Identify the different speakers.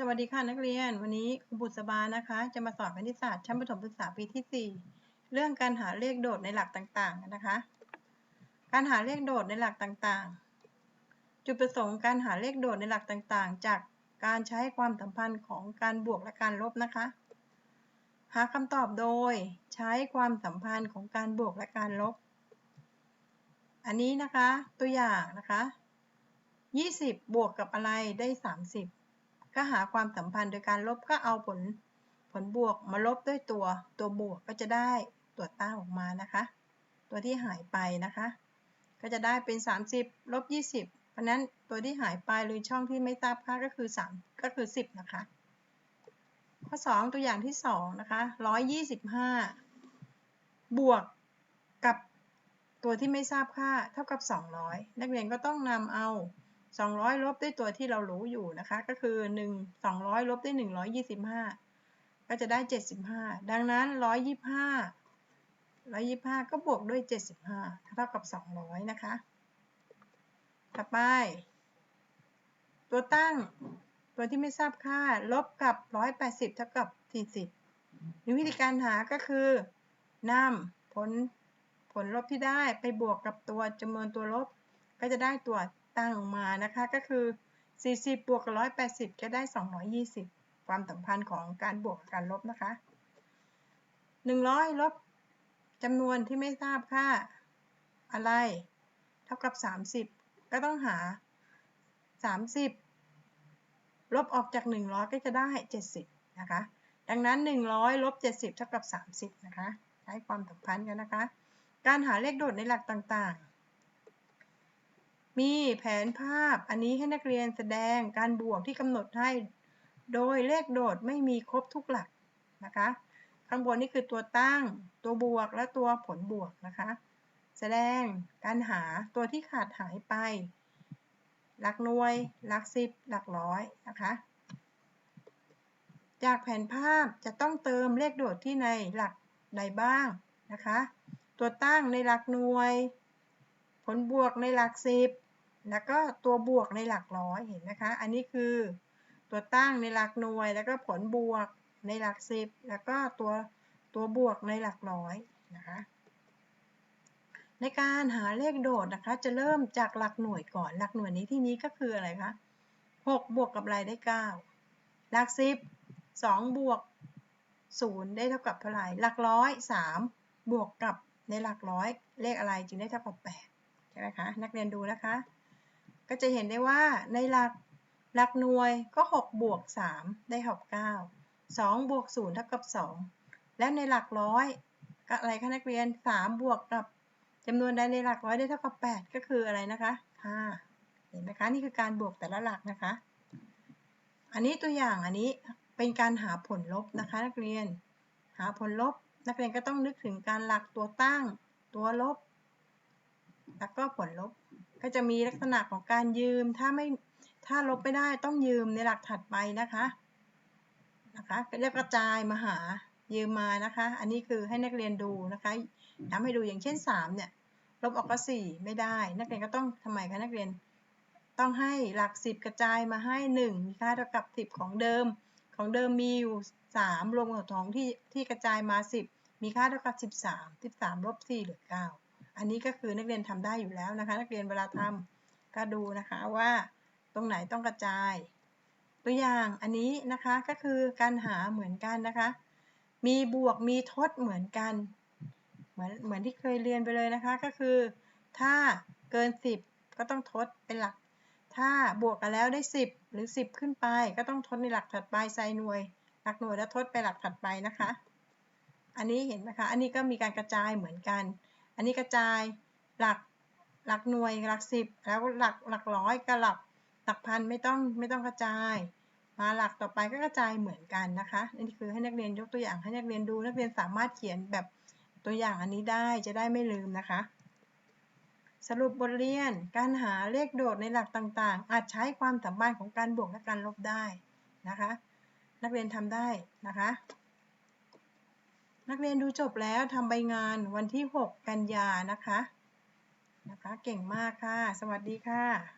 Speaker 1: สวัสดีค่ะนักเรียน วันนี้ครูบุษบานะคะ จะมาสอนคณิตศาสตร์ชั้นประถมศึกษาปีที่ 4 เรื่องการหาเลขโดดในหลักต่างๆนะคะ การหาเลขโดดในหลักต่างๆ จุดประสงค์การหาเลขโดดในหลักต่างๆ จากการใช้ความสัมพันธ์ของการบวกและการลบนะคะ หาคำตอบโดยใช้ความสัมพันธ์ของการบวกและการลบ อันนี้นะคะตัวอย่างนะคะ 20 บวกกับอะไรได้ 30 ก็หาความสัมพันธ์โดยการลบก็เอาผลผลบวกมาลบด้วยตัวตัวบวกก็จะได้ตัวตั้งออกมานะคะ ตัวที่หายไปนะคะ ก็จะได้เป็น 30ลบ20 เพราะนั้นตัวที่หายไปหรือช่องที่ไม่ทราบค่าก็คือ 3 ก็คือ 10 นะคะ ข้อ 2 ตัวอย่างที่ 2 นะคะ 125 บวกกับตัวที่ไม่ทราบค่าเท่ากับ 200 นักเรียนก็ต้องนำเอา 200 ลบด้วยตัวที่เรารู้อยู่นะคะ ก็คือ 1 200 ลบด้วย 125 ก็จะได้ 75 ดังนั้น 125 125 ก็บวกด้วย 75 เท่ากับ 200 นะคะ ต่อไป ตัวตั้งตัวที่ไม่ทราบค่า ลบกับ 180 เท่ากับ 40วิธีการหาก็คือนำผลผลลบที่ได้ไปบวกกับตัวจำนวนตัวลบ ก็จะได้ตัว ตั้งออกมานะคะ ก็คือ 40 บวกกับ 180จะได้ 220 ความสัมพันธ์ของการบวกกับการลบนะคะ 100 ลบจำนวนที่ไม่ทราบค่าอะไร เท่ากับ 30 ก็ต้องหา 30 ลบออกจาก 100 ก็จะได้ 70 นะคะ ดังนั้น 100 ลบ 70 เท่ากับ 30 นะคะ ใช้ความสัมพันธ์กันนะคะ การหาเลขโดดในหลักต่างๆ มีแผนภาพอันนี้ให้นักเรียนแสดงการบวกที่กำหนดให้ โดยเลขโดดไม่มีครบทุกหลักนะคะ ข้างบนนี่คือตัวตั้ง ตัวบวกและตัวผลบวกนะคะ แสดงการหาตัวที่ขาดหายไป หลักหน่วย หลักสิบ หลักร้อยนะคะ จากแผนภาพจะต้องเติมเลขโดดที่ในหลักใดบ้างนะคะ ตัวตั้งในหลักหน่วย ผลบวกในหลักสิบ แล้วก็ตัวบวกในหลักร้อยเห็นนะคะ อันนี้คือตัวตั้งในหลักหน่วย แล้วก็ผลบวกในหลักสิบ แล้วก็ตัวตัวบวกในหลักร้อยนะคะ ในการหาเลขโดดนะคะ จะเริ่มจากหลักหน่วยก่อน หลักหน่วยนี้ที่นี้ก็คืออะไรคะ6บวกกับอะไรได้ 9 หลักสิบ2บวก0ได้เท่ากับเท่าไหร่ หลักร้อย3บวกกับในหลักร้อยเลขอะไรจึงได้เท่ากับ8ใช่ไหมคะ นักเรียนดูนะคะ ก็จะเห็นได้ว่าในหลักหลักหน่วยก็ 6 บวก 3 ได้6 9 2บวก0เท่ากับ 2 และในหลักร้อยก็อะไรคะนักเรียน 3 บวกกับจำนวนใดในหลักร้อยได้เท่ากับ 8 ก็คืออะไรนะคะ 5 เห็นไหมคะ นี่คือการบวกแต่ละหลักนะคะ อันนี้ตัวอย่างอันนี้เป็นการหาผลลบนะคะ นักเรียน หาผลลบ นักเรียนก็ต้องนึกถึงการหลักตัวตั้ง ตัวลบ แล้วก็ผลลบ ก็จะมีลักษณะของการยืม ถ้าไม่ ถ้าลบไม่ได้ต้องยืมในหลักถัดไปนะคะ นะคะเรียกกระจายมาหา ยืมมานะคะ อันนี้คือให้นักเรียนดูนะคะทำให้ดูอย่างเช่น 3 เนี่ย ลบออกก็ 4 ไม่ได้ นักเรียนก็ต้องทำไมคะนักเรียน ต้องให้หลัก 10 กระจายมาให้ 1 มีค่าเท่ากับ 10 ของเดิม ของเดิมมีอยู่ 3 รวมกับของที่ที่กระจายมา 10 มีค่าเท่ากับ 13 13ลบ4เหลือ 9 อันนี้ก็คือนักเรียนทำได้อยู่แล้วนะคะ นักเรียนเวลาทำก็ดูนะคะว่าตรงไหนต้องกระจาย ตัวอย่างอันนี้นะคะก็คือการหาเหมือนกันนะคะ มีบวกมีทดเหมือนกัน เหมือนเหมือนที่เคยเรียนไปเลยนะคะก็คือ ถ้าเกิน 10 ก็ต้องทดเป็นหลัก ถ้าบวกกันแล้วได้ 10 หรือ 10 ขึ้นไป ก็ต้องทดในหลักถัดไปใส่หน่วย หลักหน่วยแล้วทดไปหลักถัดไปนะคะ อันนี้เห็นไหมคะ อันนี้ก็มีการกระจายเหมือนกัน อันนี้กระจายหลักหลักหน่วยหลักสิบแล้วหลักหลักร้อยกับหลักหลักพันไม่ต้องไม่ต้องกระจาย มาหลักต่อไปก็กระจายเหมือนกันนะคะนี่คือให้นักเรียนยกตัวอย่างให้นักเรียนดูนักเรียนสามารถเขียนแบบตัวอย่างอันนี้ได้จะได้ไม่ลืมนะคะ สรุปบทเรียนการหาเลขโดดในหลักต่างๆ อาจใช้ความสัมพันธ์ของการบวกและการลบได้นะคะ นักเรียนทำได้นะคะ นักเรียนดูจบแล้วทำใบงานวันที่ 6 กันยานะคะ นะคะ เก่งมากค่ะ สวัสดีค่ะ